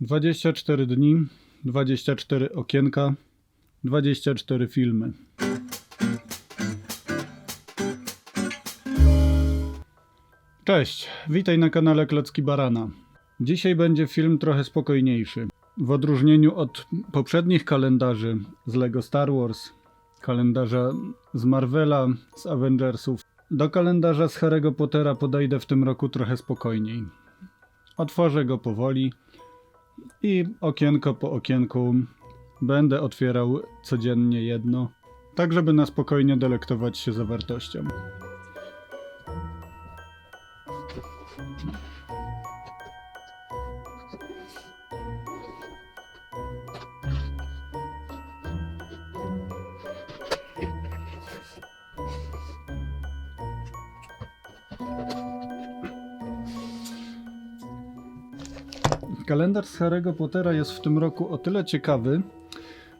24 dni, 24 okienka, 24 filmy. Cześć, witaj na kanale Klocki Barana. Dzisiaj będzie film trochę spokojniejszy. W odróżnieniu od poprzednich kalendarzy z Lego Star Wars, kalendarza z Marvela, z Avengersów, do kalendarza z Harry'ego Pottera podejdę w tym roku trochę spokojniej. Otworzę go powoli i okienko po okienku będę otwierał codziennie jedno, tak żeby na spokojnie delektować się zawartością. Kalendarz z Harry'ego Pottera jest w tym roku o tyle ciekawy,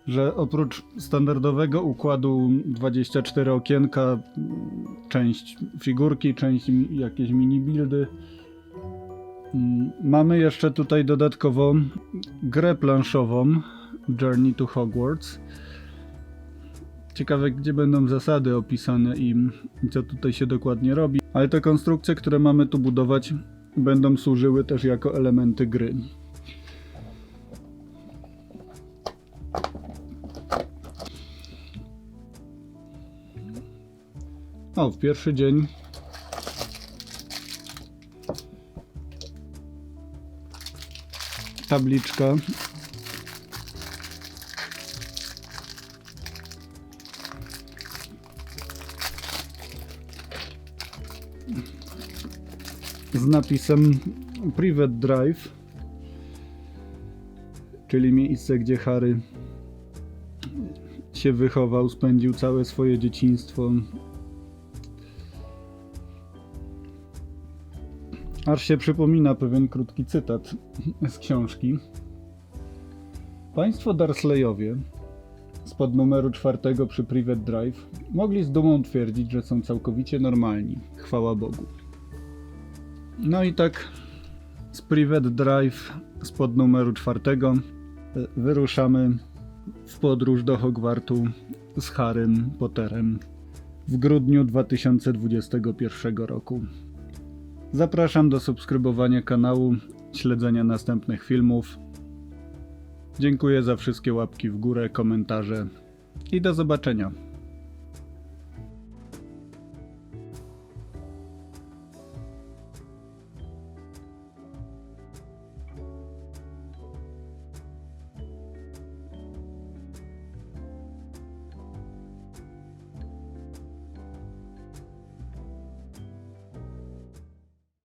że oprócz standardowego układu 24 okienka, część figurki, część jakieś mini buildy, m, mamy jeszcze tutaj dodatkowo grę planszową Journey to Hogwarts. Ciekawe, gdzie będą zasady opisane i co tutaj się dokładnie robi. Ale te konstrukcje, które mamy tu budować, będą służyły też jako elementy gry. O, w pierwszy dzień tabliczka z napisem Private Drive, czyli miejsce, gdzie Harry się wychował, spędził całe swoje dzieciństwo. Aż się przypomina pewien krótki cytat z książki. Państwo Dursleyowie spod numeru czwartego przy Private Drive mogli z dumą twierdzić, że są całkowicie normalni. Chwała Bogu. No i tak z Private Drive spod numeru czwartego e, wyruszamy w podróż do Hogwartu z Harrym Potterem w grudniu 2021 roku. Zapraszam do subskrybowania kanału, śledzenia następnych filmów. Dziękuję za wszystkie łapki w górę, komentarze i do zobaczenia.